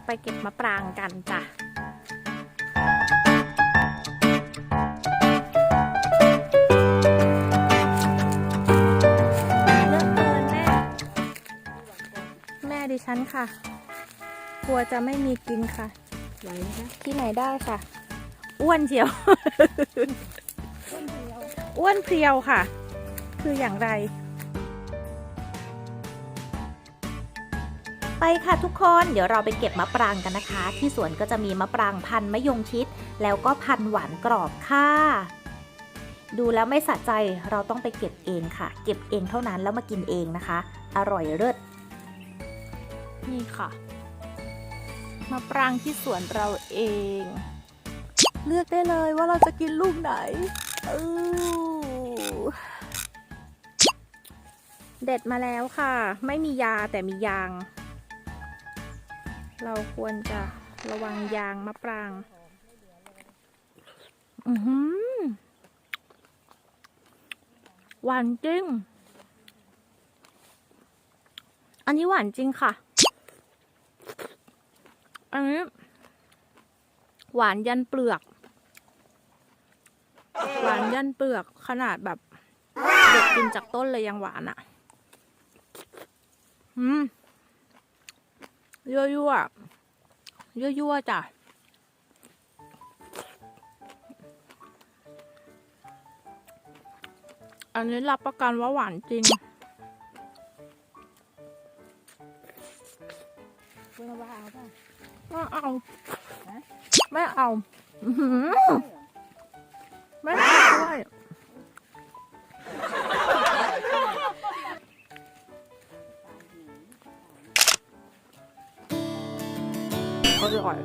จะไปเก็บมะปรางกันจ้ะเลือกเกินแม่ แม่ดิฉันค่ะ กลัวจะไม่มีกินค่ะ ไหวไหมคะที่ไหนได้ค่ะ อ้วนเชียว อ้วนเพรียวค่ะ คืออย่างไร ไปค่ะทุกคนเดี๋ยวเราไปเก็บมะปรางกันนะคะ ที่สวนก็จะมีมะปรางพันธุ์มะยงชิด แล้วก็พันธุ์หวานกรอบค่ะ ดูแล้วไม่สะใจเราต้องไปเก็บเองค่ะ เก็บเองเท่านั้นแล้วมากินเองนะคะ อร่อยเลิศนี่ค่ะมะปรางที่สวนเราเอง เลือกได้เลยว่าเราจะกินลูกไหนอู้เด็ดมาแล้วค่ะ ไม่มียาแต่มียาง เราควรจะระวังยางมะปราง อือหือหวานจริง อันนี้หวานจริงค่ะ อันนี้ หวานยันเปลือก หวานยันเปลือกขนาดแบบเด็กกินจากต้นเลยยังหวานอะ่ะ อืม ยั่วยั่วยั่วยั่วๆจ้ะอันนี้รับประกันว่าหวานจริงเพื่อนว่าเอาป่ะไม่เอาฮะไม่เอา อื้ อร่อย